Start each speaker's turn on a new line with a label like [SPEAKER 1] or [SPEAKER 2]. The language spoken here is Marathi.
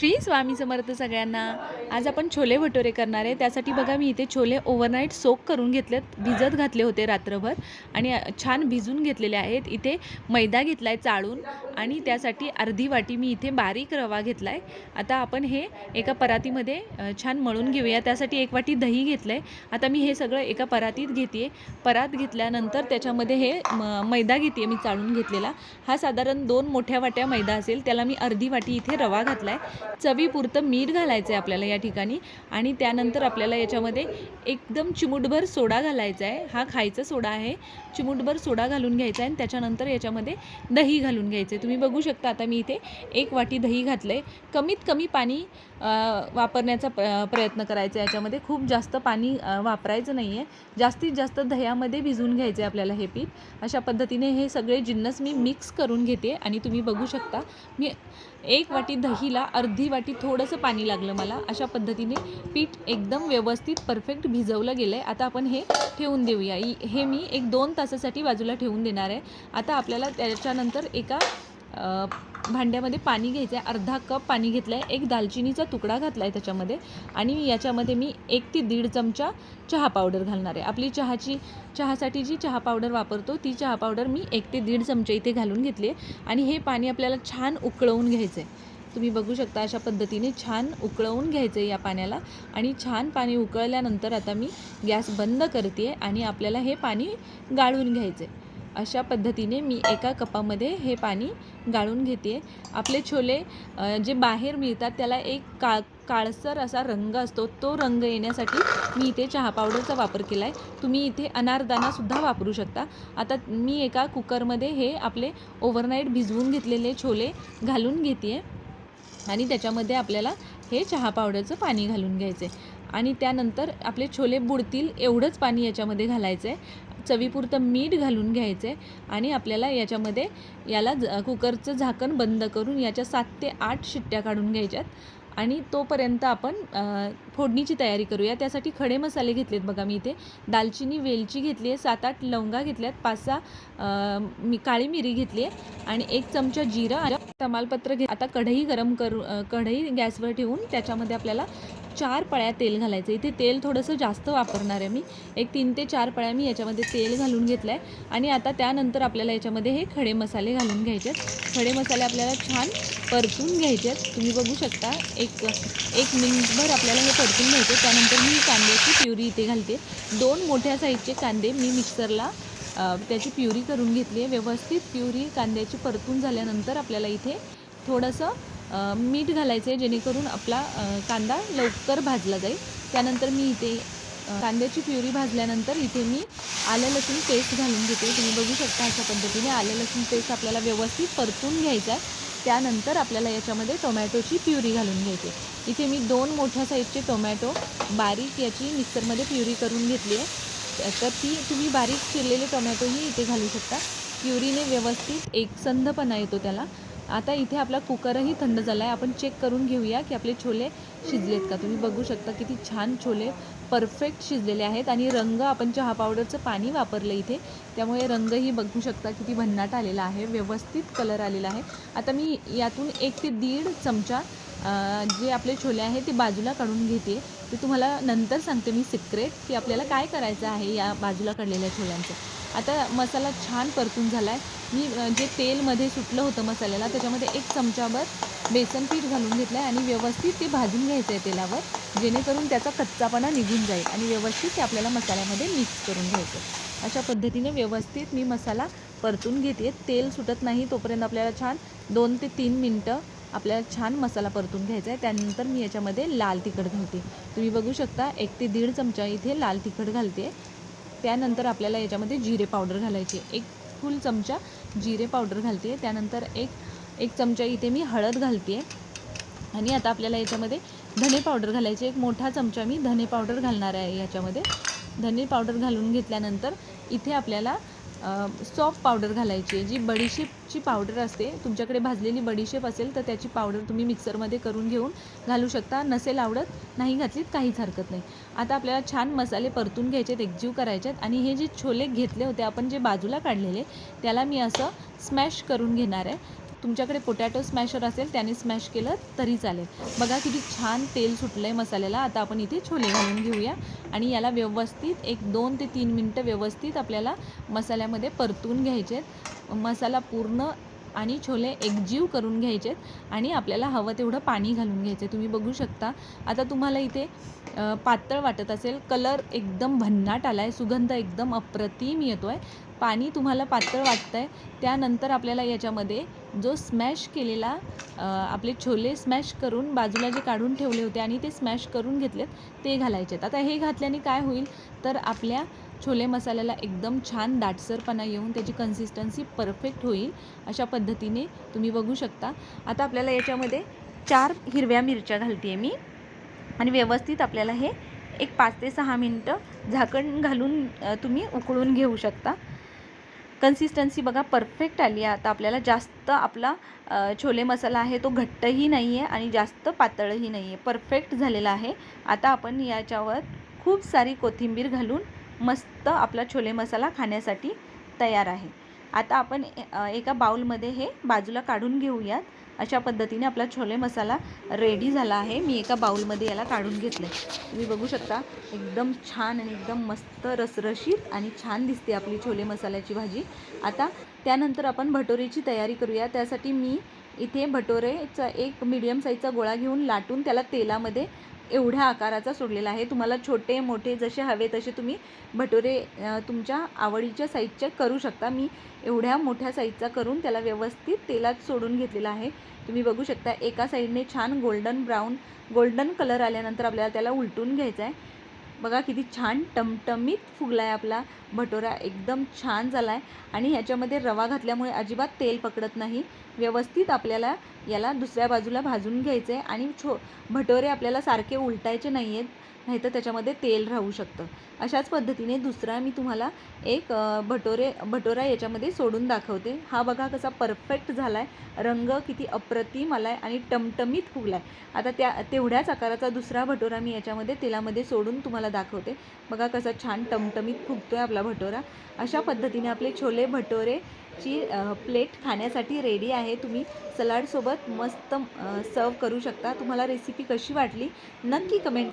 [SPEAKER 1] श्री स्वामी समर्थ सगळ्यांना. आज आपण छोले भटोरे करणार आहे. त्यासाठी बघा मी इथे छोले ओव्हरनाईट सोक करून घेतलेत. भिजत घातले होते रात्रभर आणि छान भिजून घेतलेले आहेत. इथे मैदा घेतला आहे चाळून आणि त्यासाठी अर्धी वाटी मी इथे बारीक रवा घेतला आहे आता आपण हे एका परातीमध्ये छान मळून घेऊया. त्यासाठी एक वाटी दही घेतलं आहे आता मी हे सगळं एका परातीत घेते परात घेतल्यानंतर त्याच्यामध्ये हे म मैदा घेते मी चाळून घेतलेला. हा साधारण दोन मोठ्या वाट्या मैदा असेल. त्याला मी अर्धी वाटी इथे रवा घातला आहे चवीपुरतं मीठ घालायचं आहे आपल्याला या ठिकाणी. आणि त्यानंतर आपल्याला याच्यामध्ये एकदम चिमूटभर सोडा घालायचा आहे हा खायचा सोडा आहे. चिमूटभर सोडा घालून घ्यायचा आहे आणि त्याच्यानंतर याच्यामध्ये दही घालून घ्यायचं आहे तुम्ही बघू शकता आता मी इथे एक वाटी दही घातलं आहे कमीत कमी पाणी वापरण्याचा प्रयत्न करायचा आहे याच्यामध्ये. खूप जास्त पाणी वापरायचं नाही आहे जास्तीत जास्त दह्यामध्ये भिजवून आहे आपल्याला हे पीठ. अशा पद्धतीने हे सगळे जिन्नस मी मिक्स करून घेते. आणि तुम्ही बघू शकता मी एक वाटी दहीला अर्ध वाटी थोडंसं पाणी लागलं मला. अशा पद्धतीने पीठ एकदम व्यवस्थित परफेक्ट भिजवलं गेलं आहे आता आपण हे ठेवून देऊया. हे मी एक दोन तासासाठी बाजूला ठेवून देणार आहे. आता आपल्याला त्याच्यानंतर एका भांड्यामध्ये पाणी घ्यायचं आहे अर्धा कप पाणी घेतलं आहे एक दालचिनीचा तुकडा घातला आहे त्याच्यामध्ये. आणि याच्यामध्ये मी एक ते दीड चमचा चहा पावडर घालणार आहे. आपली चहाची चहासाठी जी चहा पावडर वापरतो ती चहा पावडर मी एक ते दीड चमचे इथे घालून घेतली आहे. आणि हे पाणी आपल्याला छान उकळवून घ्यायचं आहे तुम्ही बघू शकता अशा पद्धतीने छान उकळवून घ्यायचं आहे या पाण्याला. आणि छान पाणी उकळल्यानंतर आता मी गॅस बंद करते आहे आणि आपल्याला हे पाणी गाळून घ्यायचं आहे अशा पद्धतीने मी एका कपामध्ये हे पाणी गाळून घेते. आपले छोले जे बाहेर मिळतात त्याला एक काळ काळसर असा रंग असतो तो रंग येण्यासाठी मी इथे चहा पावडरचा वापर केला आहे तुम्ही इथे अनारदानासुद्धा वापरू शकता. आता मी एका कुकरमध्ये हे आपले ओव्हरनाईट भिजवून घेतलेले छोले घालून घेते आहे आणि त्याच्यामध्ये आपल्याला हे चहा पावडरचं पाणी घालून घ्यायचं. आहे आणि त्यानंतर आपले छोले बुडतील एवढंच पाणी याच्यामध्ये घालायचं. आहे चवीपुरतं मीठ घालून घ्यायचं आहे आणि आपल्याला याच्यामध्ये याला ज कुकरचं झाकण बंद करून याच्या सात ते आठ शिट्ट्या काढून घ्यायच्यात. आणि तोपर्यंत आपण फोडणीची तयारी करूया. त्यासाठी खडे मसाले घेतलेत बघा मी इथे. दालचिनी वेलची घेतली आहे सात आठ लवंगा घेतल्यात पाच सहा मी काळी मिरी घेतली आहे आणि एक चमचा जिरं आणि तमालपत्र घे आता कढई गरम करू कढई गॅसवर ठेवून त्याच्यामध्ये आपल्याला चार पळ्या तेल घालायचं. इथे तेल थोडंसं जास्त वापरणार आहे मी. एक तीन ते चार पळ्या मी याच्यामध्ये तेल घालून घेतलं आहे आणि आता त्यानंतर आपल्याला याच्यामध्ये हे खडे मसाले घालून घ्यायचे आहेत खडे मसाले आपल्याला छान परतून घ्यायचे आहेत तुम्ही बघू शकता एक एक मिनिटभर आपल्याला हे परतून घ्यायचे त्यानंतर मी कांद्याची प्युरी इथे घालते. दोन मोठ्या साईजचे कांदे मी मिक्सरला त्याची प्युरी करून घेतली आहे. व्यवस्थित प्युरी कांद्याची परतून झाल्यानंतर आपल्याला इथे थोडंसं मीठ घालायचं आहे जेणेकरून आपला कांदा लवकर भाजला जाईल. त्यानंतर मी इथे कांद्याची प्युरी भाजल्यानंतर इथे मी आलं लसूण पेस्ट घालून घेते. तुम्ही बघू शकता अशा पद्धतीने आलं लसूण पेस्ट आपल्याला व्यवस्थित परतून घ्यायचं आहे. त्यानंतर आपल्याला याच्यामध्ये टोमॅटोची प्युरी घालून घ्यायची आहे. इथे मी दोन मोठ्या साईजचे टोमॅटो बारीक याची मिक्सरमध्ये प्युरी करून घेतली आहे. तर ती तुम्ही बारीक चिरलेले टोमॅटोही इथे घालू शकता. प्युरीने व्यवस्थित एकसंधपणा येतो त्याला. आता इथे आपला कुकरही थंड झाला आहे आपण चेक करून घेऊया की आपले छोले शिजलेत का. तुम्ही बघू शकता किती छान छोले परफेक्ट शिजलेले आहेत आणि रंग आपण चहा पावडरचं पाणी वापरलं इथे. त्यामुळे रंगही बघू शकता किती भन्नाट आलेला आहे व्यवस्थित कलर आलेला आहे. आता मी यातून एक ते दीड चमचा जे आपले छोले आहे ते बाजूला काढून घेते. ते तुम्हाला नंतर सांगते मी सिक्रेट की आपल्याला काय करायचं आहे या बाजूला काढलेल्या छोल्यांचं. आता मसाला छान परतून झाला आहे मी जे तेलमध्ये सुटलं होतं मसाल्याला त्याच्यामध्ये एक चमचाभर बेसन पीठ घालून घेतलं आहे आणि व्यवस्थित ते भाजून घ्यायचं आहे तेलावर जेणेकरून त्याचा कच्चापणा निघून जाईल आणि व्यवस्थित ते आपल्याला मसाल्यामध्ये मिक्स करून घ्यायचं आहे. अशा पद्धतीने व्यवस्थित मी मसाला परतून घेते तेल सुटत नाही तोपर्यंत आपल्याला छान दोन ते तीन मिनटं आपल्याला छान मसाला परतून घ्यायचा आहे त्यानंतर मी याच्यामध्ये लाल तिखट घालते. तुम्ही बघू शकता एक ते दीड चमचा इथे लाल तिखट घालते. त्यानंतर आपल्याला याच्यामध्ये जिरे पावडर घालायची. एक फुल चमचा जिरे पावडर घालते. त्यानंतर एक एक चमचा इथे मी हळद घालते. आणि आता आपल्याला याच्यामध्ये धने पावडर घालायची. एक मोठा चमचा मी धने पावडर घालणार आहे याच्यामध्ये. धने पावडर घालून घेतल्यानंतर इथे आपल्याला सॉप पावडर घालायची. आहे जी बडीशेपची पावडर असते तुमच्याकडे भाजलेली बडीशेप असेल तर त्याची पावडर तुम्ही मिक्सरमध्ये करून घेऊन घालू शकता. नसेल आवडत नाही घातलीत काहीच हरकत नाही. आता आपल्याला छान मसाले परतून घ्यायचे आहेत एकजीव करायचे आहेत आणि हे जे छोले घेतले होते आपण जे बाजूला काढलेले त्याला मी असं स्मॅश करून घेणार आहे. तुमच्याकडे पोटॅटो स्मॅशर असेल त्याने स्मॅश केलं तरी चालेल. बघा किती छान तेल सुटलं आहे मसाल्याला. आता आपण इथे छोले घालून घेऊया. आणि याला व्यवस्थित एक दोन ते तीन मिनटं व्यवस्थित आपल्याला मसाल्यामध्ये परतून घ्यायचे आहेत मसाला पूर्ण आणि छोले एकजीव करून घ्यायचे आहेत आणि आपल्याला हवं तेवढं पाणी घालून घ्यायचे तुम्ही बघू शकता. आता तुम्हाला इथे पातळ वाटत असेल. कलर एकदम भन्नाट आला आहे सुगंध एकदम अप्रतिम येतो आहे पाणी तुम्हाला पातळ वाटतं आहे त्यानंतर आपल्याला याच्यामध्ये जो स्मॅश केलेला आपले छोले स्मॅश करून बाजूला जे काढून ठेवले होते आणि ते स्मॅश करून घेतलेत ते घालायचे आहेत आता हे घातल्याने काय होईल? तर आपल्या छोले मसाल्याला एकदम छान दाटसरपणा येऊन त्याची कन्सिस्टन्सी परफेक्ट होईल अशा पद्धतीने तुम्ही बघू शकता. आता आपल्याला याच्यामध्ये चार हिरव्या मिरच्या घालते मी. आणि व्यवस्थित आपल्याला हे एक पाच ते सहा मिनटं झाकण घालून तुम्ही उकळून घेऊ शकता. कन्सिस्टन्सी बघा परफेक्ट आली आहे. आता आपल्याला जास्त आपला छोले मसाला आहे तो घट्टही नाही आहे आणि जास्त पातळही नाही आहे परफेक्ट झालेला आहे. आता आपण याच्यावर खूप सारी कोथिंबीर घालून मस्त आपला छोले मसाला खाण्यासाठी तयार आहे. आता आपण एका बाउलमध्ये हे बाजूला काढून घेऊयात. अशा पद्धतीने आपला छोले मसाला रेडी झाला आहे. मी एका बाउलमध्ये याला काढून घेतलं आहे तुम्ही बघू शकता एकदम छान आणि एकदम मस्त रसरशीत आणि छान दिसते आपली छोले मसाल्याची भाजी. आता त्यानंतर आपण भटोरेची तयारी करूया. त्यासाठी मी इथे भटोरेचा एक मीडियम साईजचा गोळा घेऊन लाटून त्याला तेलामध्ये एवढ्या आकाराचा सोडलेला आहे. तुम्हाला छोटे मोठे जसे हवे तसे तुम्ही भटुरे तुमच्या आवडीच्या साईजचे करू शकता. मी एवढ्या मोठ्या साईजचा करून त्याला व्यवस्थित तेलात सोडून घेतलेला आहे. तुम्ही बघू शकता एका साईडने छान गोल्डन ब्राऊन गोल्डन कलर आल्यानंतर आपल्याला त्याला उलटून घ्यायचा आहे बघा किती छान टमटमीत फुगला आहे आपला भटोरा. एकदम छान झाला आहे आणि ह्याच्यामध्ये रवा घातल्यामुळे अजिबात तेल पकडत नाही. व्यवस्थित आपल्याला याला दुसऱ्या बाजूला भाजून घ्यायचं आहे आणि छो भटोरे आपल्याला सारखे उलटायचे नाही आहेत नाहीतर त्याच्यामध्ये तेल राहू शकतं. अशाच पद्धतीने दुसरा मी तुम्हाला एक भटोरे भटोरा याच्यामध्ये सोडून दाखवते. हा बघा कसा परफेक्ट झाला आहे रंग किती अप्रतिम आला आहे आणि टमटमीत फुगला आहे आता त्या तेवढ्याच आकाराचा दुसरा भटोरा मी याच्यामध्ये तेलामध्ये सोडून तुम्हाला दाखवते. बघा कसा छान टमटमीत फुगतो आहे आपला भटोरा. अशा पद्धतीने आपले छोले भटोरे ची प्लेट खाण्यासाठी रेडी आहे. तुम्ही सलाडसोबत मस्त सर्व करू शकता. तुम्हाला रेसिपी कशी वाटली नक्की कमेंट